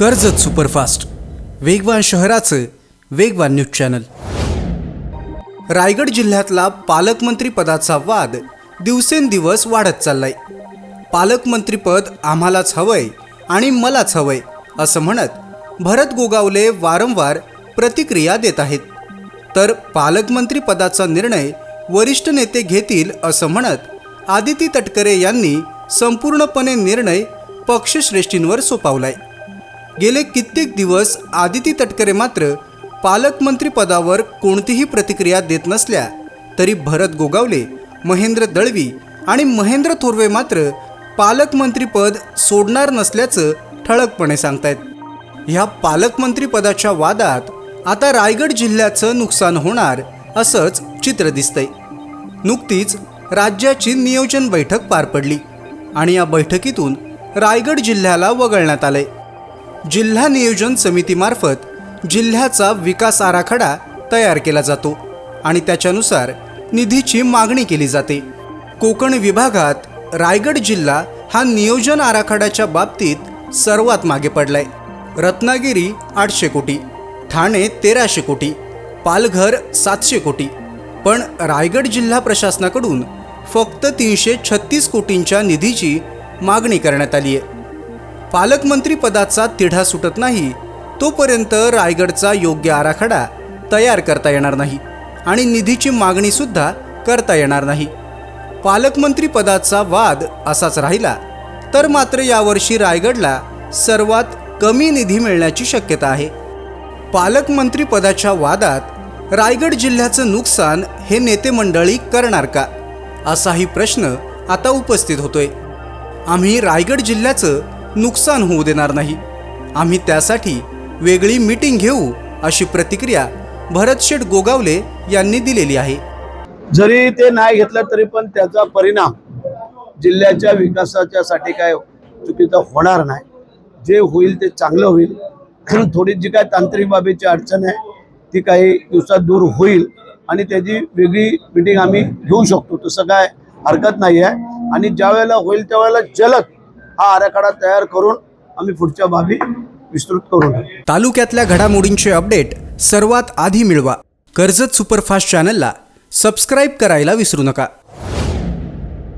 Karjat superfast. वेगवान शहराचं वेगवान न्यूज चॅनल. रायगड जिल्ह्यातला पालकमंत्री पदाचा वाद दिवसेंदिवस वाढत चाललाय. पालकमंत्रीपद आम्हालाच हवंय आणि मलाच हवंय असं म्हणत भरत गोगावले वारंवार प्रतिक्रिया देत आहेत. तर पालकमंत्री पदाचा निर्णय वरिष्ठ नेते घेतील असं म्हणत आदिती तटकरे यांनी संपूर्णपणे निर्णय पक्षश्रेष्ठींवर सोपावलाय. गेले कित्येक दिवस आदिती तटकरे मात्र पालकमंत्रीपदावर कोणतीही प्रतिक्रिया देत नसल्या तरी भरत गोगावले महेंद्र दळवी आणि महेंद्र थोरवे मात्र पालकमंत्रीपद सोडणार नसल्याचं ठळकपणे सांगतायत. ह्या पालकमंत्रीपदाच्या वादात आता रायगड जिल्ह्याचं नुकसान होणार असंच चित्र दिसतंय. नुकतीच राज्याची नियोजन बैठक पार पडली आणि या बैठकीतून रायगड जिल्ह्याला वगळण्यात आलंय. जिल्हा नियोजन समितीमार्फत जिल्ह्याचा विकास आराखडा तयार केला जातो आणि त्याच्यानुसार निधीची मागणी केली जाते. कोकण विभागात रायगड जिल्हा हा नियोजन आराखड्याच्या बाबतीत सर्वात मागे पडलाय. रत्नागिरी आठशे कोटी ठाणे तेराशे कोटी पालघर सातशे कोटी. पण रायगड जिल्हा प्रशासनाकडून फक्त तीनशे छत्तीस कोटींच्या निधीची मागणी करण्यात आली आहे पालकमंत्री पदाचा तिढा सुटत नाही तोपर्यंत रायगडचा योग्य आराखडा तयार करता येणार नाही आणि निधीची मागणीसुद्धा करता येणार नाही. पालकमंत्री पदाचा वाद असाच राहिला तर मात्र यावर्षी रायगडला सर्वात कमी निधी मिळण्याची शक्यता आहे. पालकमंत्री पदाच्या वादात रायगड जिल्ह्याचं नुकसान हे नेते मंडळी करणार का असाही प्रश्न आता उपस्थित होतोय. आम्ही रायगड जिल्ह्याचं नुकसान होऊ देणार नाही. आम्ही त्यासाठी वेगळी मीटिंग घेऊ अशी प्रतिक्रिया भरतशेठ गोगावले यांनी दिलेली आहे. जरी ते नाही घेतलं तरी पण त्याचा परिणाम जिल्ह्याच्या विकासाच्या साठी काय चुकीचा होणार नाही. जे होईल ते चांगलं होईल. थोडी जी काय तांत्रिक बाबीची अडचण आहे ती काही दिवसात दूर होईल आणि त्याची वेगळी मिटिंग आम्ही घेऊ शकतो. तसं काय हरकत नाही आहे आणि ज्या वेळेला होईल त्यावेळेला जलद हा आराखडा तयार करून आम्ही पुढच्या बाबी विस्तृत करू तालुक्यातल्या घडामोडींचे अपडेट सर्वात आधी मिळवा. कर्जत सुपरफास्ट चॅनलला सबस्क्राईब करायला विसरू नका.